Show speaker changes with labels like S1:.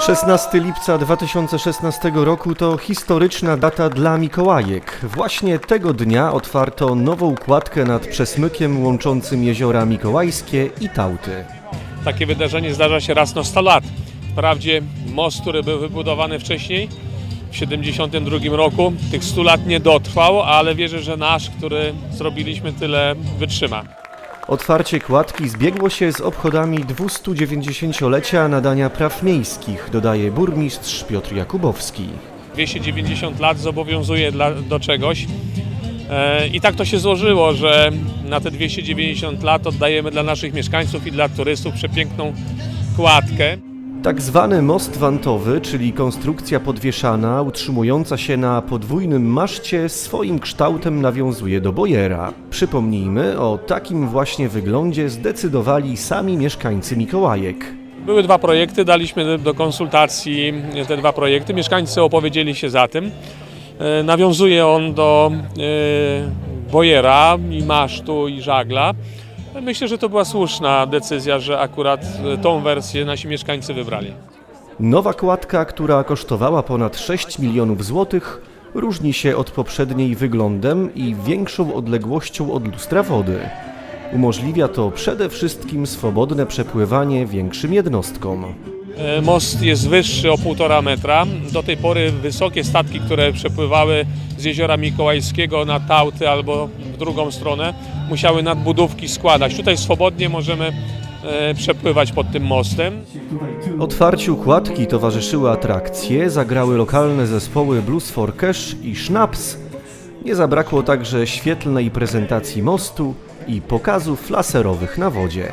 S1: 16 lipca 2016 roku to historyczna data dla Mikołajek. Właśnie tego dnia otwarto nową kładkę nad przesmykiem łączącym jeziora Mikołajskie i Tałty.
S2: Takie wydarzenie zdarza się raz na 100 lat. Wprawdzie most, który był wybudowany wcześniej, w 72 roku, tych 100 lat nie dotrwał, ale wierzę, że nasz, który zrobiliśmy tyle, wytrzyma.
S1: Otwarcie kładki zbiegło się z obchodami 290-lecia nadania praw miejskich, dodaje burmistrz Piotr Jakubowski.
S2: 290 lat zobowiązuje dla, do czegoś. E, I tak to się złożyło, że na te 290 lat oddajemy dla naszych mieszkańców i dla turystów przepiękną kładkę.
S1: Tak zwany most wantowy, czyli konstrukcja podwieszana, utrzymująca się na podwójnym maszcie, swoim kształtem nawiązuje do bojera. Przypomnijmy, o takim właśnie wyglądzie zdecydowali sami mieszkańcy Mikołajek.
S2: Były dwa projekty, daliśmy do konsultacji te dwa projekty. Mieszkańcy opowiedzieli się za tym. E, Nawiązuje on do e, bojera i masztu i żagla. Myślę, że to była słuszna decyzja, że akurat e, tą wersję nasi mieszkańcy wybrali.
S1: Nowa kładka, która kosztowała ponad 6 milionów złotych, różni się od poprzedniej wyglądem i większą odległością od lustra wody. Umożliwia to przede wszystkim swobodne przepływanie większym jednostkom.
S2: E, Most jest wyższy o 1,5 metra. Do tej pory wysokie statki, które przepływały z jeziora Mikołajskiego na Tałty albo w drugą stronę, musiały nadbudówki składać. Tutaj swobodnie możemy e, przepływać pod tym mostem.
S1: Otwarciu kładki towarzyszyły atrakcje, zagrały lokalne zespoły Blues for Cash i Schnaps. Nie zabrakło także świetlnej prezentacji mostu i pokazów laserowych na wodzie.